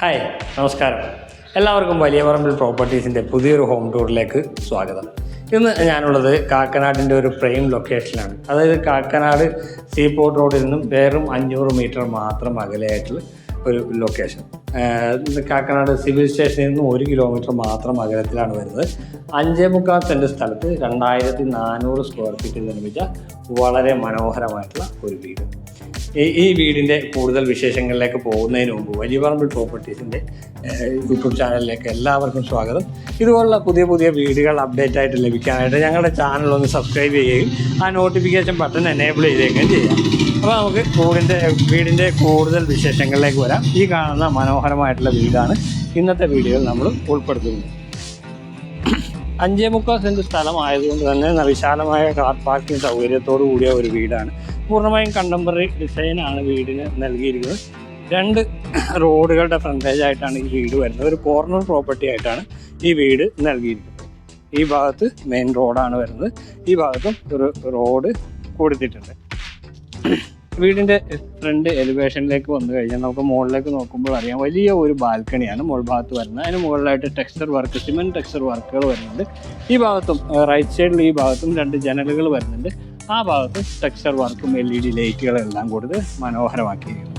Hi നമസ്കാരം. എല്ലാവർക്കും വലിയ പറമ്പിൽ പ്രോപ്പർട്ടീസിന്റെ പുതിയൊരു ഹോം ടൂറിലേക്ക് സ്വാഗതം. ഇന്ന് ഞാനുള്ളത് കാക്കനാടിന്റെ ഒരു പ്രൈം ലൊക്കേഷനിലാണ് അതായത് കാക്കനാട് സീപോർട്ട് റോഡിൽ നിന്നും വെറും അഞ്ഞൂറ് മീറ്റർ മാത്രം അകലെയായിട്ടുള്ള ഒരു ലൊക്കേഷൻ കാക്കനാട് സിവിൽ സ്റ്റേഷനിൽ നിന്ന് ഒരു കിലോമീറ്റർ മാത്രം അകലത്തിലാണ് വരുന്നത്. അഞ്ചേ മുക്കാൽ സെന്റ് സ്ഥലത്ത് രണ്ടായിരത്തി നാനൂറ് സ്ക്വയർ ഫീറ്റിൽ നിർമ്മിച്ച വളരെ മനോഹരമായിട്ടുള്ള ഒരു വീട്. ഈ വീടിന്റെ കൂടുതൽ വിശേഷങ്ങളിലേക്ക് പോകുന്നതിന് മുമ്പ് വലിയ പറമ്പിൽ പ്രോപ്പർട്ടീസിന്റെ യൂട്യൂബ് ചാനലിലേക്ക് എല്ലാവർക്കും സ്വാഗതം. ഇതുപോലുള്ള പുതിയ പുതിയ വീടുകൾ അപ്ഡേറ്റ് ആയിട്ട് ലഭിക്കാനായിട്ട് ഞങ്ങളുടെ ചാനൽ ഒന്ന് സബ്സ്ക്രൈബ് ചെയ്യുകയും ആ നോട്ടിഫിക്കേഷൻ ബട്ടൺ എനേബിൾ ചെയ്യുകയും ചെയ്യാം. അപ്പോൾ നമുക്ക് കൂടിന്റെ വീടിന്റെ കൂടുതൽ വിശേഷങ്ങളിലേക്ക് വരാം. ഈ കാണുന്ന മനോഹരമായിട്ടുള്ള വീടാണ് ഇന്നത്തെ വീഡിയോയിൽ നമ്മൾ ഉൾപ്പെടുത്തുന്നത്. അഞ്ചേ മുക്കാൽ സെന്റ് സ്ഥലമായതുകൊണ്ട് തന്നെ വിശാലമായ കാർ പാർക്കിംഗ് സൗകര്യത്തോടു കൂടിയ ഒരു വീടാണ്. പൂർണമായും കണ്ടംപററി ഡിസൈനാണ് വീടിന് നൽകിയിരിക്കുന്നത്. രണ്ട് റോഡുകളുടെ ഫ്രണ്ടേജ് ആയിട്ടാണ് ഈ വീട് വരുന്നത്. ഒരു കോർണർ പ്രോപ്പർട്ടി ആയിട്ടാണ് ഈ വീട് നൽകിയിരിക്കുന്നത്. ഈ ഭാഗത്ത് മെയിൻ റോഡാണ് വരുന്നത്. ഈ ഭാഗത്തും ഒരു റോഡ് കൊടുത്തിട്ടുണ്ട്. വീടിന്റെ ഫ്രണ്ട് എലിവേഷനിലേക്ക് വന്നു കഴിഞ്ഞാൽ നമുക്ക് മുകളിലേക്ക് നോക്കുമ്പോൾ അറിയാം വലിയ ഒരു ബാൽക്കണിയാണ്. മുകൾ ഭാഗത്ത് വരുന്നത്. അതിന് മുകളിലായിട്ട് ടെക്സ്ചർ വർക്ക് സിമെന്റ് ടെക്സ്ചർ വർക്കുകൾ വരുന്നുണ്ട്. ഈ ഭാഗത്തും റൈറ്റ് സൈഡിൽ ഈ ഭാഗത്തും രണ്ട് ജനലുകൾ വരുന്നുണ്ട്. ആ ഭാഗത്ത് ടെക്സ്ചർ വർക്കും എൽ ഇ ഡി ലൈറ്റുകളെല്ലാം കൊടുത്ത് മനോഹരമാക്കിയിരിക്കുന്നു.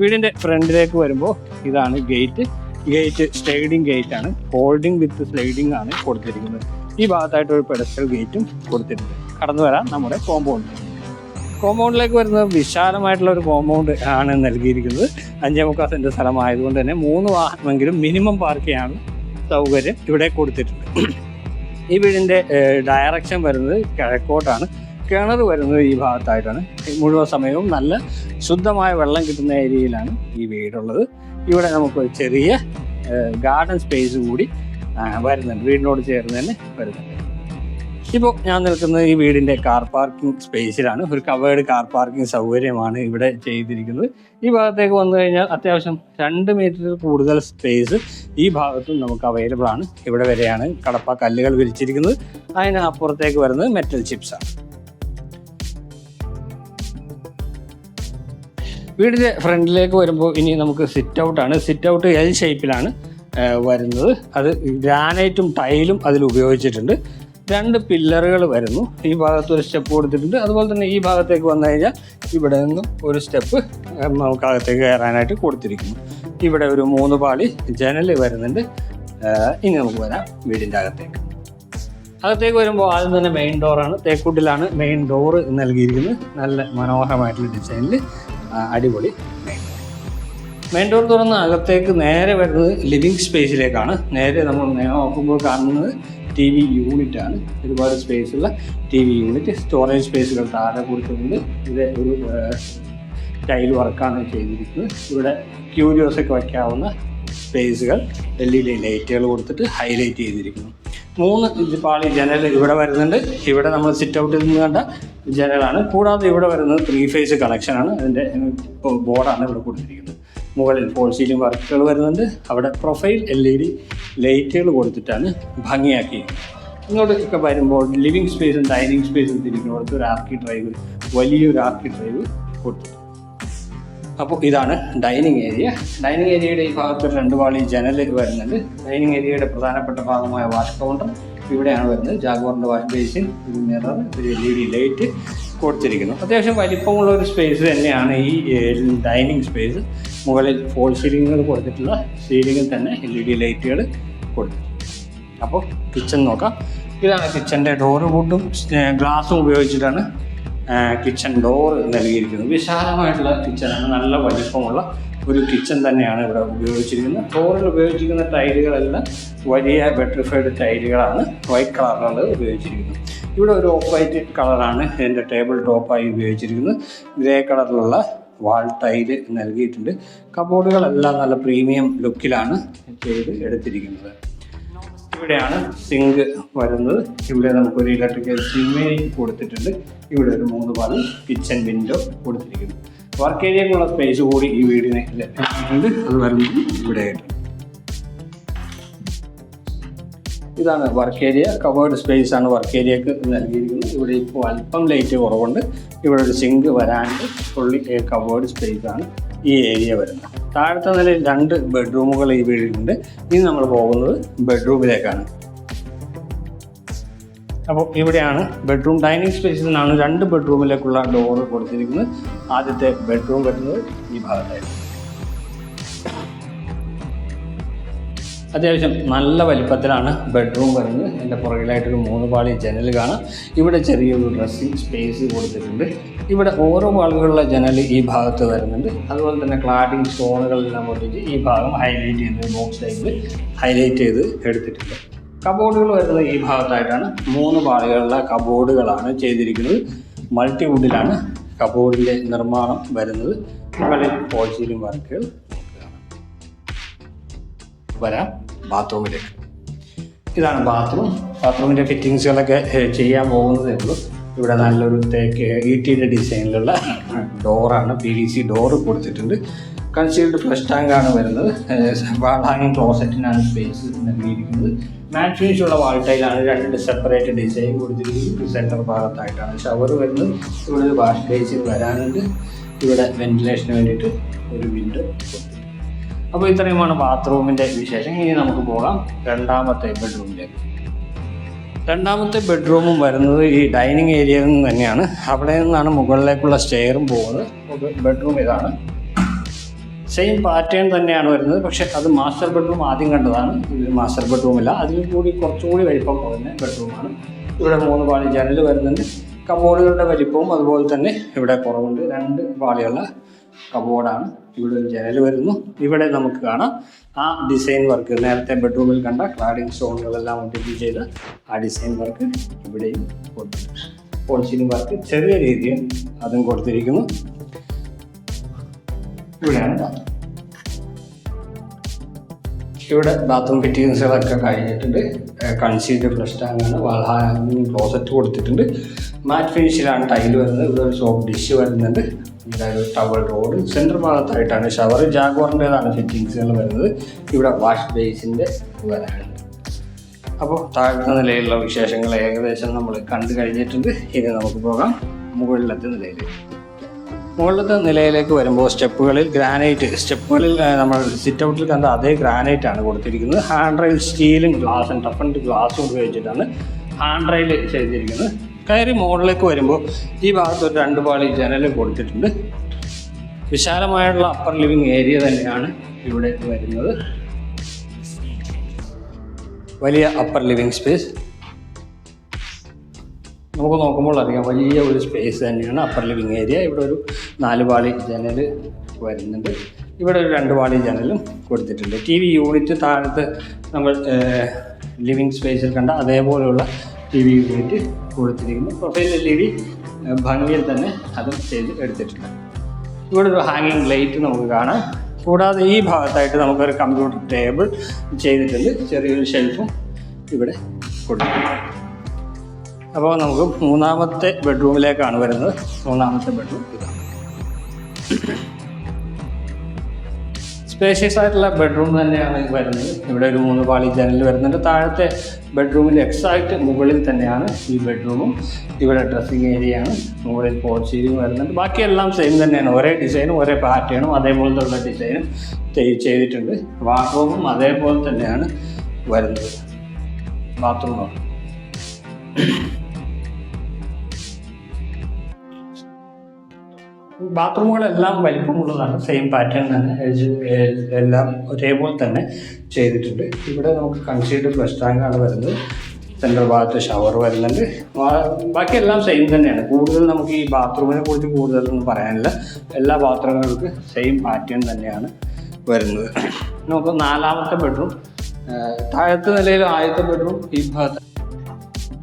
വീടിന്റെ ഫ്രണ്ടിലേക്ക് വരുമ്പോൾ ഇതാണ് ഗേറ്റ് ഗേറ്റ് സ്ലൈഡിംഗ് ഗേറ്റ് ആണ്. ഹോൾഡിംഗ് വിത്ത് സ്ലൈഡിംഗ് ആണ് കൊടുത്തിരിക്കുന്നത്. ഈ ഭാഗത്തായിട്ട് ഒരു പെഡസ്റ്റൽ ഗേറ്റും കൊടുത്തിട്ടുണ്ട്. കടന്നു വരാം നമ്മുടെ കോമ്പൗണ്ട് കോമ്പൗണ്ടിലേക്ക് വരുന്നത് വിശാലമായിട്ടുള്ള ഒരു കോമ്പൗണ്ട് ആണ് നൽകിയിരിക്കുന്നത്. അഞ്ചേ മുക്കാൽ സെന്റ് സ്ഥലമായതുകൊണ്ട് തന്നെ മൂന്ന് വാഹനമെങ്കിലും മിനിമം പാർക്ക് ചെയ്യാനുള്ള സൗകര്യം ഇവിടെ കൊടുത്തിട്ടുണ്ട്. ഈ വീടിന്റെ ഡയറക്ഷൻ വരുന്നത് കിഴക്കോട്ടാണ്. കിണർ വരുന്നത് ഈ ഭാഗത്തായിട്ടാണ്. മുഴുവൻ സമയവും നല്ല ശുദ്ധമായ വെള്ളം കിട്ടുന്ന ഏരിയയിലാണ് ഈ വീടുള്ളത്. ഇവിടെ നമുക്ക് ചെറിയ ഗാർഡൻ സ്പേസ് കൂടി വരുന്നുണ്ട്. വീടിനോട് ചേർന്ന് തന്നെ വരുന്നുണ്ട്. ഇപ്പോൾ ഞാൻ നിൽക്കുന്നത് ഈ വീടിന്റെ കാർ പാർക്കിംഗ് സ്പേസിലാണ് ഒരു കവേർഡ് കാർ പാർക്കിംഗ് സൗകര്യമാണ് ഇവിടെ ചെയ്തിരിക്കുന്നത്. ഈ ഭാഗത്തേക്ക് വന്നു കഴിഞ്ഞാൽ അത്യാവശ്യം രണ്ട് മീറ്റർ കൂടുതൽ സ്പേസ് ഈ ഭാഗത്തും നമുക്ക് അവൈലബിൾ ആണ്. ഇവിടെ വരെയാണ് കടപ്പ കല്ലുകൾ വിരിച്ചിരിക്കുന്നത്. അതിന് അപ്പുറത്തേക്ക് വരുന്നത് മെറ്റൽ ചിപ്സാണ് വീടിന്റെ ഫ്രണ്ടിലേക്ക് വരുമ്പോൾ ഇനി നമുക്ക് സിറ്റ് ഔട്ടാണ് സിറ്റ് ഔട്ട് എൽ ഷേപ്പിലാണ് വരുന്നത്. അത് ഗ്രാനൈറ്റും ടൈലും അതിൽ ഉപയോഗിച്ചിട്ടുണ്ട്. രണ്ട് പില്ലറുകൾ വരുന്നു. ഈ ഭാഗത്ത് ഒരു സ്റ്റെപ്പ് കൊടുത്തിട്ടുണ്ട്. അതുപോലെ തന്നെ ഈ ഭാഗത്തേക്ക് വന്നു കഴിഞ്ഞാൽ ഇവിടെ നിന്നും ഒരു സ്റ്റെപ്പ് നമുക്ക് അകത്തേക്ക് കയറാനായിട്ട് കൊടുത്തിരിക്കുന്നു. ഇവിടെ ഒരു മൂന്ന് പാളി ജനൽ വരുന്നുണ്ട്. ഇനി നമുക്ക് വരാം വീടിന്റെ അകത്തേക്ക്. അകത്തേക്ക് വരുമ്പോൾ ആദ്യം തന്നെ മെയിൻ ഡോറാണ് തേക്കുട്ടിലാണ് മെയിൻ ഡോറ് നൽകിയിരിക്കുന്നത്. നല്ല മനോഹരമായിട്ടുള്ള ഡിസൈനിൽ അടിപൊളി മെയിൻ ഡോർ തുറന്ന് അകത്തേക്ക് നേരെ വരുന്നത് ലിവിങ് സ്പേസിലേക്കാണ് നേരെ നമ്മൾ നോക്കുമ്പോൾ കാണുന്നത് ടി വി യൂണിറ്റ് ആണ്. ഒരുപാട് സ്പേസുള്ള ടി വി യൂണിറ്റ് സ്റ്റോറേജ് സ്പേസുകൾ താഴെ കൊടുത്തിട്ടുണ്ട്. ഇത് ഒരു ടൈൽ വർക്കാണ് ചെയ്തിരിക്കുന്നത്. ഇവിടെ ക്യൂരിയോസ് ഒക്കെ വയ്ക്കാവുന്ന സ്പേസുകൾ എൽ ഇ ഡി ലൈറ്റുകൾ കൊടുത്തിട്ട് ഹൈലൈറ്റ് ചെയ്തിരിക്കുന്നു. മൂന്ന് പാളി ജനൽ ഇവിടെ വരുന്നുണ്ട്. ഇവിടെ നമ്മൾ സിറ്റ് ഔട്ടിൽ നിന്ന് കണ്ട ജനലാണ്. കൂടാതെ ഇവിടെ വരുന്നത് ത്രീ ഫേസ് കളക്ഷനാണ് അതിന്റെ ബോർഡാണ് ഇവിടെ കൊടുത്തിരിക്കുന്നത്. മുകളിൽ ഫോൾ സീലിംഗ് വർക്കുകൾ വരുന്നുണ്ട്. അവിടെ പ്രൊഫൈൽ എൽ ഇ ഡി ലൈറ്റുകൾ കൊടുത്തിട്ടാണ് ഭംഗിയാക്കിയിരിക്കുന്നത് ഇങ്ങോട്ട് ഒക്കെ വരുമ്പോൾ ലിവിങ് സ്പേസും ഡൈനിങ് സ്പേസും തിരിക്കുന്നിടത്ത് ഒരു ആർക്കി ഡ്രൈവ് വലിയൊരു ആർക്കി ഡ്രൈവ് കൊടുത്തു. അപ്പോൾ ഇതാണ് ഡൈനിങ് ഏരിയ ഡൈനിങ് ഏരിയയുടെ ഈ ഭാഗത്ത് രണ്ട് പാളി ജനൽ വരുന്നുണ്ട്. ഡൈനിങ് ഏരിയയുടെ പ്രധാനപ്പെട്ട ഭാഗമായ വാഷ് കൗണ്ടർ ഇവിടെയാണ് വരുന്നത്. ജാഗോറിന്റെ വാഷ് ബേസിൻ ഒരു മിറർ ഒരു എൽ ഇ ഡി ലൈറ്റ് കൊടുത്തിരിക്കുന്നു. അത്യാവശ്യം വലിപ്പമുള്ള ഒരു സ്പേസ് തന്നെയാണ് ഈ ഡൈനിങ് സ്പേസ് മുകളിൽ ഫോൾ സീലിങ്ങുകൾ കൊടുത്തിട്ടുള്ള സീലിങ്ങിൽ തന്നെ എൽ ഇ ഡി ലൈറ്റുകൾ കൊടുത്തു അപ്പോൾ കിച്ചൺ നോക്കാം. ഇതാണ് കിച്ചന്റെ ഡോറ് വുഡും ഗ്ലാസും ഉപയോഗിച്ചിട്ടാണ് കിച്ചൺ ഡോർ നൽകിയിരിക്കുന്നത്. വിശാലമായിട്ടുള്ള കിച്ചണാണ് നല്ല വലിപ്പമുള്ള ഒരു കിച്ചൺ തന്നെയാണ് ഇവിടെ ഉപയോഗിച്ചിരിക്കുന്നത്. ഡോറിൽ ഉപയോഗിച്ചിരിക്കുന്ന ടൈലുകളെല്ലാം വലിയ ബെട്ടർഫൈഡ് ടൈലുകളാണ് വൈറ്റ് കളറിലുള്ളത് ഉപയോഗിച്ചിരിക്കുന്നത്. ഇവിടെ ഒരു ഓഫ് വൈറ്റ് കളറാണ് എന്റെ ടേബിൾ ടോപ്പായി ഉപയോഗിച്ചിരിക്കുന്നത്. ഗ്രേ കളറിലുള്ള വാൾ ടൈൽ നൽകിയിട്ടുണ്ട്. കബോർഡുകളെല്ലാം നല്ല പ്രീമിയം ലുക്കിലാണ് ചെയ്ത് എടുത്തിരിക്കുന്നത്. ഇവിടെയാണ് സിങ്ക് വരുന്നത്. ഇവിടെ നമുക്ക് നമുക്കൊരു ഇലക്ട്രിക്കൽ സിമേജ് കൊടുത്തിട്ടുണ്ട്. ഇവിടെ ഒരു മൂന്ന് പാതി കിച്ചൺ വിൻഡോ കൊടുത്തിരിക്കുന്നു. വർക്ക് ഏരിയക്കുള്ള സ്പേസ് കൂടി ഈ വീടിന് ലഭ്യമായിട്ടുണ്ട്. അത് വരുന്നത് ഇവിടെ ഇതാണ് വർക്ക് ഏരിയ കവേർഡ് സ്പേസ് ആണ് വർക്ക് ഏരിയക്ക് നൽകിയിരിക്കുന്നത്. ഇവിടെ ഇപ്പോൾ അല്പം ലൈറ്റ് കുറവുണ്ട്. ഇവിടെ ഒരു സിങ്ക് വരാണ്ട് ഫുള്ളി കവേർഡ് സ്പേസ് ആണ് ഈ ഏരിയ വരുന്നത്. താഴത്തെ നിലയിൽ രണ്ട് ബെഡ്റൂമുകൾ ഈ വീടിലുണ്ട്. ഇനി നമ്മൾ പോകുന്നത് ബെഡ്റൂമിലേക്കാണ് അപ്പോൾ ഇവിടെയാണ് ബെഡ്റൂം ഡൈനിങ് സ്പേസിൽ നിന്നാണ് രണ്ട് ബെഡ്റൂമിലേക്കുള്ള ഡോറ് കൊടുത്തിരിക്കുന്നത്. ആദ്യത്തെ ബെഡ്റൂം വരുന്നത് ഈ ഭാഗത്തായിരുന്നു. അത്യാവശ്യം നല്ല വലിപ്പത്തിലാണ് ബെഡ്റൂം വരുന്നത്. എന്റെ പുറകിലായിട്ടൊരു മൂന്ന് പാളി ജനൽ കാണാം. ഇവിടെ ചെറിയൊരു ഡ്രസ്സിങ് സ്പേസ് കൊടുത്തിട്ടുണ്ട്. ഇവിടെ ഓരോ പാളുകളുള്ള ജനൽ ഈ ഭാഗത്ത് വരുന്നുണ്ട്. അതുപോലെ തന്നെ ക്ലാഡിങ് സ്റ്റോണുകളെല്ലാം കൊണ്ടിട്ട് ഈ ഭാഗം ഹൈലൈറ്റ് ചെയ്ത് ബോക്സ് ടൈപ്പിൽ ഹൈലൈറ്റ് ചെയ്ത് എടുത്തിട്ടുണ്ട്. കബോർഡുകൾ വരുന്നത് ഈ ഭാഗത്തായിട്ടാണ്. മൂന്ന് പാളികളുള്ള കബോർഡുകളാണ് ചെയ്തിരിക്കുന്നത്. മൾട്ടി വുഡിലാണ് കബോർഡിന്റെ നിർമ്മാണം വരുന്നത്. മുകളിൽ പോൾസീലിംഗ് വർക്കുകൾ വരാം. ബാത്റൂമിലേക്ക്. ഇതാണ് ബാത്റൂം. ബാത്റൂമിന്റെ ഫിറ്റിങ്സുകളൊക്കെ ചെയ്യാൻ പോകുന്നതേ ഉള്ളൂ. ഇവിടെ നല്ലൊരു തേക്ക് ഈട്ടിയുടെ ഡിസൈനിലുള്ള ഡോറാണ് പി വി സി ഡോറ് കൊടുത്തിട്ടുണ്ട്. കൺസീൽഡ് ഫ്ലഷ് ടാങ്കാണ് വരുന്നത്. വാൾ ഹാങ്ങിങ് ക്ലോസറ്റിനാണ് സ്പേസ് നൽകിയിരിക്കുന്നത്. മാറ്റ് ഫിനിഷ് ഉള്ള വാൾ ടൈലാണ് രണ്ട് സെപ്പറേറ്റ് ഡിസൈൻ കൊടുത്തിരിക്കുന്നത്. സെന്റർ ഭാഗത്തായിട്ടാണ് ഷവർ വരുന്നത്. ഇവിടെ ഒരു വാഷ് ബേസിൽ വരാനുണ്ട്. ഇവിടെ വെന്റിലേഷന് വേണ്ടിയിട്ട് ഒരു വിൻഡോ അപ്പോൾ ഇത്രയുമാണ് ബാത്റൂമിന്റെ വിശേഷം. ഇനി നമുക്ക് പോകാം രണ്ടാമത്തെ ബെഡ്റൂമിലേക്ക്. രണ്ടാമത്തെ ബെഡ്റൂമും വരുന്നത് ഈ ഡൈനിങ് ഏരിയയിൽ നിന്ന് തന്നെയാണ്. അവിടെ നിന്നാണ് മുകളിലേക്കുള്ള സ്റ്റെയറും പോകുന്നത്. ബെഡ്റൂം ഇതാണ്. സെയിം പാറ്റേൺ തന്നെയാണ് വരുന്നത്. പക്ഷേ അത് മാസ്റ്റർ ബെഡ്റൂം ആദ്യം കണ്ടതാണ്. ഇത് മാസ്റ്റർ ബെഡ്റൂമില്ല അതിൽ കൂടി കുറച്ചുകൂടി വലിപ്പം പോകുന്ന ബെഡ്റൂമാണ്. ഇവിടെ മൂന്ന് പാളി ജനൽ വരുന്നുണ്ട്. കബോർഡുകളുടെ വലിപ്പവും അതുപോലെ തന്നെ ഇവിടെ കുറവുണ്ട്. രണ്ട് പാളിയുള്ള കബോർഡാണ്. ഇവിടെ ഒരു ജനൽ വരുന്നു. ഇവിടെ നമുക്ക് കാണാം. ആ ഡിസൈൻ വർക്ക് നേരത്തെ ബെഡ്റൂമിൽ കണ്ട ക്ലാഡിംഗ് സ്റ്റോണുകളെല്ലാം ഒട്ടിച്ച് ചെയ്ത് ആ ഡിസൈൻ വർക്ക് ഇവിടെയും കൊടുത്തിട്ടുണ്ട്. വർക്ക് ചെറിയ രീതിയിൽ അതും കൊടുത്തിരിക്കുന്നു. ഇവിടെയാണ് ഇവിടെ ബാത്റൂം ഫിറ്റിങ്സുകളൊക്കെ കഴിഞ്ഞിട്ടുണ്ട്. കൺസീൽഡ് ഫ്ലഷ് ടാങ്കാണ് ക്ലോസറ്റ് കൊടുത്തിട്ടുണ്ട്. മാറ്റ് ഫിനിഷിലാണ് ടൈൽ വരുന്നത്. ഇവിടെ ഒരു സോപ്പ് ഡിഷ് വരുന്നുണ്ട്. ഒരു ടവൽ റോഡ് സെന്റർ ഭാഗത്തായിട്ടാണ് ഷവർ. ജാഗോറിന്റെതാണ് ഫിറ്റിങ്സുകൾ വരുന്നത്. ഇവിടെ വാഷ് ബേസിന്റെ വരാനുണ്ട് അപ്പോൾ താഴ്ന്ന നിലയിലുള്ള വിശേഷങ്ങൾ ഏകദേശം നമ്മൾ കണ്ടു കഴിഞ്ഞിട്ടുണ്ട്. ഇനി നമുക്ക് പോകാം മുകളിലത്തെ നിലയിലേക്ക്. മുകളിലത്തെ നിലയിലേക്ക് വരുമ്പോൾ സ്റ്റെപ്പുകളിൽ ഗ്രാനൈറ്റ് സ്റ്റെപ്പുകളിൽ നമ്മൾ സിറ്റ് ഔട്ടിൽ കണ്ട അതേ ഗ്രാനൈറ്റ് ആണ് കൊടുത്തിരിക്കുന്നത്. ഹാൻഡ് റെയിൽ സ്റ്റീലും ഗ്ലാസും ടഫൻഡ് ഗ്ലാസും ഉപയോഗിച്ചിട്ടാണ് ഹാൻഡ് റെയിൽ ചെയ്തിരിക്കുന്നത്. കയറി മുകളിലേക്ക് വരുമ്പോൾ ഈ ഭാഗത്ത് ഒരു രണ്ട് പാളി ജനൽ കൊടുത്തിട്ടുണ്ട്. വിശാലമായുള്ള അപ്പർ ലിവിങ് ഏരിയ തന്നെയാണ് ഇവിടെ വരുന്നത്. വലിയ അപ്പർ ലിവിങ് സ്പേസ് നമുക്ക് നോക്കുമ്പോൾ അറിയാം വലിയ ഒരു സ്പേസ് തന്നെയാണ് അപ്പർ ലിവിങ് ഏരിയ ഇവിടെ ഒരു നാല് പാളി ജനൽ വരുന്നുണ്ട്. ഇവിടെ ഒരു രണ്ട് പാളി ജനലും കൊടുത്തിട്ടുണ്ട്. ടി വി യൂണിറ്റ് താഴത്ത് നമ്മൾ ലിവിങ് സ്പേസിൽ കണ്ട അതേപോലെയുള്ള ടി വി യൂണിറ്റ് കൊടുത്തിരിക്കുന്നു. പ്രൊഫൈൽ എൽ ഇ ഡി ഭംഗിയിൽ തന്നെ അതും ചെയ്ത് എടുത്തിട്ടുണ്ട്. ഇവിടെ ഒരു ഹാങ്ങിങ് ലൈറ്റ് നമുക്ക് കാണാം. കൂടാതെ ഈ ഭാഗത്തായിട്ട് നമുക്കൊരു കമ്പ്യൂട്ടർ ടേബിൾ ചെയ്തിട്ടുണ്ട്. ചെറിയൊരു ഷെൽഫും ഇവിടെ കൊടുത്തിട്ടുണ്ട്. അപ്പോൾ നമുക്ക് മൂന്നാമത്തെ ബെഡ്റൂമിലേക്കാണ് വരുന്നത്. മൂന്നാമത്തെ ബെഡ്റൂം ഇതാണ്. സ്പേഷ്യസ് ആയിട്ടുള്ള ബെഡ്റൂം തന്നെയാണ് വരുന്നത്. ഇവിടെ ഒരു മൂന്ന് പാളി ജനൽ വരുന്നുണ്ട്. താഴത്തെ ബെഡ്റൂമിൽ എക്സാക്റ്റ് മുകളിൽ തന്നെയാണ് ഈ ബെഡ്റൂമും ഇവിടെ ഡ്രസ്സിങ് ഏരിയയാണ് മുകളിൽ സീലിംഗ് വരുന്നുണ്ട്. ബാക്കിയെല്ലാം സെയിം തന്നെയാണ്. ഒരേ ഡിസൈനും ഒരേ പാറ്റേണും അതേപോലത്തെ ഉള്ള ഡിസൈനും ചെയ്തിട്ടുണ്ട്. ബാത്റൂമും അതേപോലെ തന്നെയാണ് വരുന്നത്. ബാത്റൂമാണ് ബാത്റൂമുകളെല്ലാം വലിപ്പമുള്ളതാണ് സെയിം പാറ്റേൺ തന്നെ. എല്ലാം ഒരേപോലെ തന്നെ ചെയ്തിട്ടുണ്ട്. ഇവിടെ നമുക്ക് കൺസീൽഡ് ഫ്ലഷ് ടാങ്കാണ് വരുന്നത്. സെൻട്രൽ ഭാഗത്ത് ഷവർ വരുന്നുണ്ട്. ബാക്കിയെല്ലാം സെയിം തന്നെയാണ്. കൂടുതൽ നമുക്ക് ഈ ബാത്റൂമിനെ കുറിച്ച് കൂടുതലൊന്നും പറയാനില്ല. എല്ലാ ബാത്റൂമുകൾക്ക് സെയിം പാറ്റേൺ തന്നെയാണ് വരുന്നത്. നമുക്ക് നാലാമത്തെ ബെഡ്റൂം താഴത്തെ നിലയിൽ ആദ്യത്തെ ബെഡ്റൂം ഈ ഭാഗത്ത്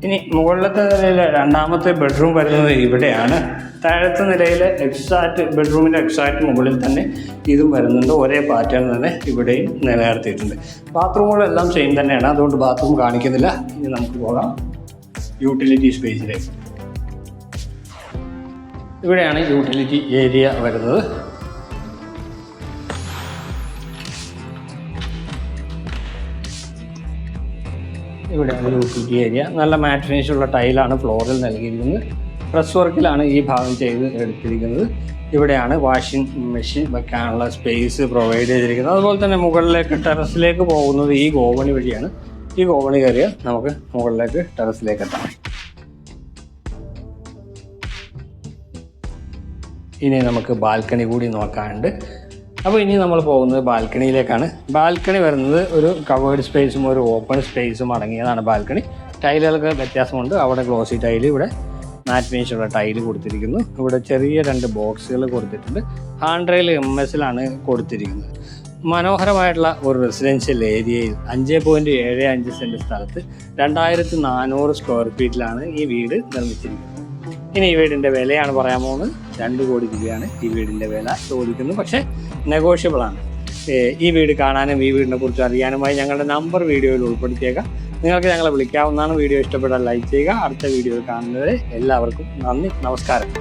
ഇനി മുകളിലത്തെ നിലയിലെ രണ്ടാമത്തെ ബെഡ്റൂം വരുന്നത് ഇവിടെയാണ്. താഴത്തെ നിലയിലെ എക്സാക്റ്റ് ബെഡ്റൂമിന്റെ എക്സാക്റ്റ് മുകളിൽ തന്നെ ഇതും വരുന്നുണ്ട്. ഒരേ പാറ്റേൺ തന്നെ ഇവിടെയും നിലനിർത്തിയിട്ടുണ്ട്. ബാത്റൂമുകളെല്ലാം സെയിം തന്നെയാണ്. അതുകൊണ്ട് ബാത്റൂം കാണിക്കുന്നില്ല. ഇനി നമുക്ക് പോകാം. യൂട്ടിലിറ്റി സ്പേസിലേക്ക് ഇവിടെയാണ് യൂട്ടിലിറ്റി ഏരിയ വരുന്നത്. ഇവിടെയാണ് യൂട്ടിലിറ്റി ഏരിയ നല്ല മാറ്റ് ഫിനിഷ് ഉള്ള ടൈലാണ് ഫ്ലോറിൽ നൽകിയിരിക്കുന്നത്. പ്രസ് വർക്കിലാണ് ഈ ഭാഗം ചെയ്ത് എടുത്തിരിക്കുന്നത്. ഇവിടെയാണ് വാഷിംഗ് മെഷീൻ വെക്കാനുള്ള സ്പേസ് പ്രൊവൈഡ് ചെയ്തിരിക്കുന്നത്. അതുപോലെ തന്നെ മുകളിലേക്ക് ടെറസിലേക്ക് പോകുന്നത് ഈ ഗോവണി വഴിയാണ്. ഈ ഗോവണി കയറിയാൽ നമുക്ക് മുകളിലേക്ക് ടെറസിലേക്ക് എത്താം. ഇനി നമുക്ക് ബാൽക്കണി കൂടി നോക്കാനുണ്ട്. അപ്പോൾ ഇനി നമ്മൾ പോകുന്നത് ബാൽക്കണിയിലേക്കാണ്. ബാൽക്കണി വരുന്നത് ഒരു കവേർഡ് സ്പേസും ഒരു ഓപ്പൺ സ്പേസും അടങ്ങിയതാണ് ബാൽക്കണി. ടൈലുകൾക്ക് വ്യത്യാസമുണ്ട്. അവിടെ ഗ്ലോസി ടൈൽ ഇവിടെ മാറ്റ് ഫിനിഷുള്ള ടൈൽ കൊടുത്തിരിക്കുന്നു. ഇവിടെ ചെറിയ രണ്ട് ബോക്സുകൾ കൊടുത്തിട്ടുണ്ട്. ഹാൻഡ് റെയിൽ എം എസിലാണ് കൊടുത്തിരിക്കുന്നത്. മനോഹരമായിട്ടുള്ള ഒരു റെസിഡൻഷ്യൽ ഏരിയയിൽ അഞ്ച് പോയിന്റ് ഏഴ് അഞ്ച് സെന്റ് സ്ഥലത്ത് രണ്ടായിരത്തി നാനൂറ് സ്ക്വയർ ഫീറ്റിലാണ് ഈ വീട് നിർമ്മിച്ചിരിക്കുന്നത്. ഇനി ഈ വീടിന്റെ വിലയാണ് പറയാൻ പോകുന്നത്. രണ്ട് കോടി രൂപയാണ് ഈ വീടിന്റെ വില ചോദിക്കുന്നത്. പക്ഷേ നെഗോഷ്യബിൾ ആണ്. ഈ വീട് കാണാനും ഈ വീടിനെ കുറിച്ച് അറിയാനുമായി ഞങ്ങളുടെ നമ്പർ വീഡിയോയിൽ ഉൾപ്പെടുത്തിയേക്കാം. നിങ്ങൾക്ക് ഞങ്ങളെ വിളിക്കാവുന്നതാണ്. വീഡിയോ ഇഷ്ടപ്പെട്ടാൽ ലൈക്ക് ചെയ്യുക. അടുത്ത വീഡിയോ കാണുന്നവരെ എല്ലാവർക്കും നന്ദി നമസ്കാരം.